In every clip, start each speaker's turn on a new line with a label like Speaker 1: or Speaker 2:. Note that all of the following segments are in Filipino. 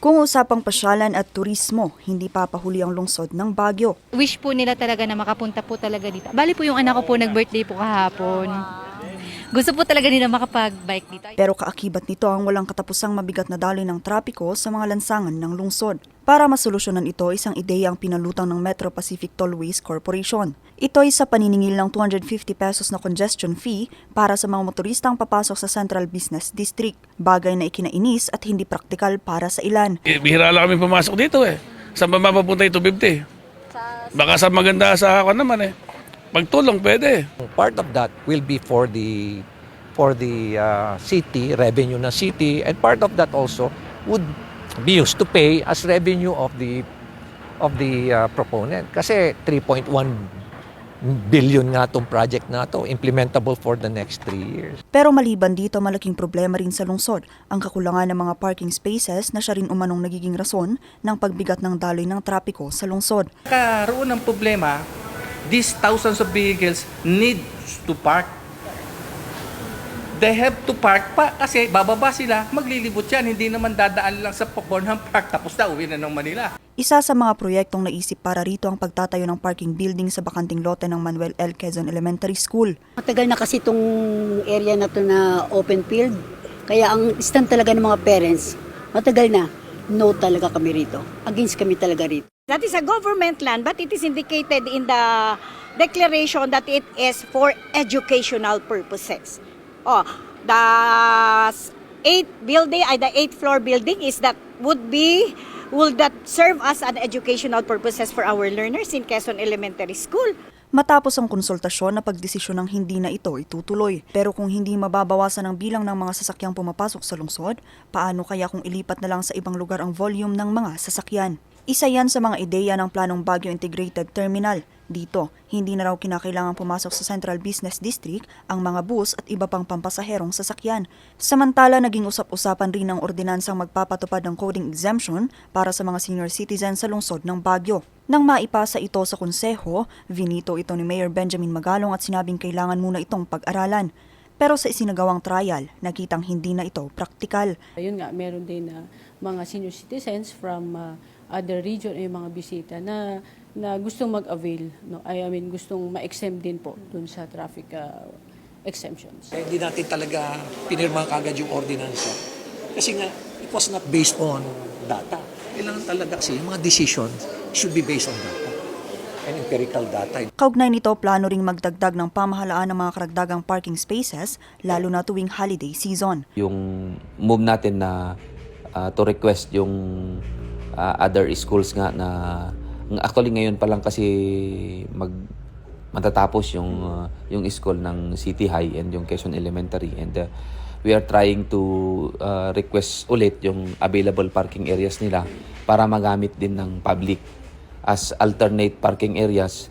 Speaker 1: Kung usapang pasyalan at turismo, hindi papahuli ang lungsod ng Baguio.
Speaker 2: Wish po nila talaga na makapunta po talaga dito. Bali po yung anak ko po nag-birthday po kahapon. Gusto po talaga nila makapag-bike dito.
Speaker 1: Pero kaakibat nito ang walang katapusang mabigat na daloy ng trapiko sa mga lansangan ng lungsod. Para masolusyonan ito, isang ideya ang pinalutang ng Metro Pacific Tollways Corporation. Ito ay sa paniningil ng 250 pesos na congestion fee para sa mga motoristang papasok sa Central Business District, bagay na ikinainis at hindi praktikal para sa ilan.
Speaker 3: Eh, bihira lang kami pumasok dito eh. Saan ba mapapunta yung 250? Baka sa maganda sa ako naman eh. Pagtulong pwede.
Speaker 4: Part of that will be for the for the uh, city, revenue ng city, and part of that also would be used to pay as revenue of the of the uh, proponent. Kasi 3.1 billion nga itong project na to, implementable for the next three years.
Speaker 1: Pero maliban dito, malaking problema rin sa lungsod ang kakulangan ng mga parking spaces na siya rin umanong nagiging rason ng pagbigat ng daloy ng trapiko sa lungsod.
Speaker 5: Karoon ng problema, these thousands of vehicles need to park. They have to park pa kasi bababa sila, maglilibot yan. Hindi naman dadaan lang sa Burnham Park tapos na uwi na ng Manila.
Speaker 1: Isa sa mga proyektong naisip para rito ang pagtatayo ng parking building sa bakanting lote ng Manuel L. Quezon Elementary School.
Speaker 6: Matagal na kasi itong area na to na open field. Kaya ang stand talaga ng mga parents, matagal na, no talaga kami rito. Against kami talaga rito.
Speaker 7: That is a government land, but it is indicated in the declaration that it is for educational purposes. Oh, the eighth building, ay the eighth floor building is that would be will that serve as an educational purposes for our learners in Quezon Elementary School.
Speaker 1: Matapos ang konsultasyon na pagdesisyon ng hindi na ito itutuloy. Pero kung hindi mababawasan ang bilang ng mga sasakyang pumapasok sa lungsod, paano kaya kung ilipat na lang sa ibang lugar ang volume ng mga sasakyan? Isa yan sa mga ideya ng planong Baguio Integrated Terminal. Dito, hindi na raw kinakailangang pumasok sa Central Business District ang mga bus at iba pang pampasaherong sasakyan. Samantala, naging usap-usapan rin ang ordinansang magpapatupad ng coding exemption para sa mga senior citizens sa lungsod ng Baguio. Nang maipasa ito sa konseho, vinito ito ni Mayor Benjamin Magalong at sinabing kailangan muna itong pag-aralan. Pero sa isinagawang trial, nakitang hindi na ito praktikal.
Speaker 8: Ayun nga, meron din na mga senior citizens from uh, other region ay mga bisita na na gustong mag-avail, no? I mean, gustong ma-exempt din po dun sa traffic uh, exemptions.
Speaker 4: Eh, Hindi natin talaga pinirma kagad yung ordinansa. Kasi nga, it was not based on data. Kailangan talaga kasi yung mga decisions should be based on data and empirical data.
Speaker 1: Kaugnay nito, plano ring magdagdag ng pamahalaan ng mga karagdagang parking spaces, lalo na tuwing holiday season.
Speaker 9: yung move natin na uh, to request yung uh, other schools nga na actually ngayon pa lang kasi mag matatapos yung uh, yung school ng City High and yung Quezon Elementary and uh, we are trying to uh, request ulit yung available parking areas nila para magamit din ng public as alternate parking areas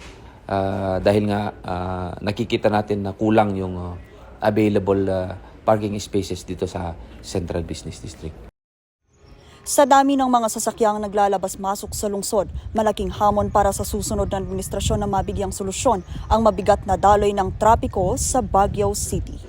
Speaker 9: uh, dahil nga uh, nakikita natin na kulang yung uh, available uh, parking spaces dito sa Central Business District.
Speaker 1: Sa dami ng mga sasakyang naglalabas-masok sa lungsod, malaking hamon para sa susunod na administrasyon na mabigyang solusyon ang mabigat na daloy ng trapiko sa Baguio City.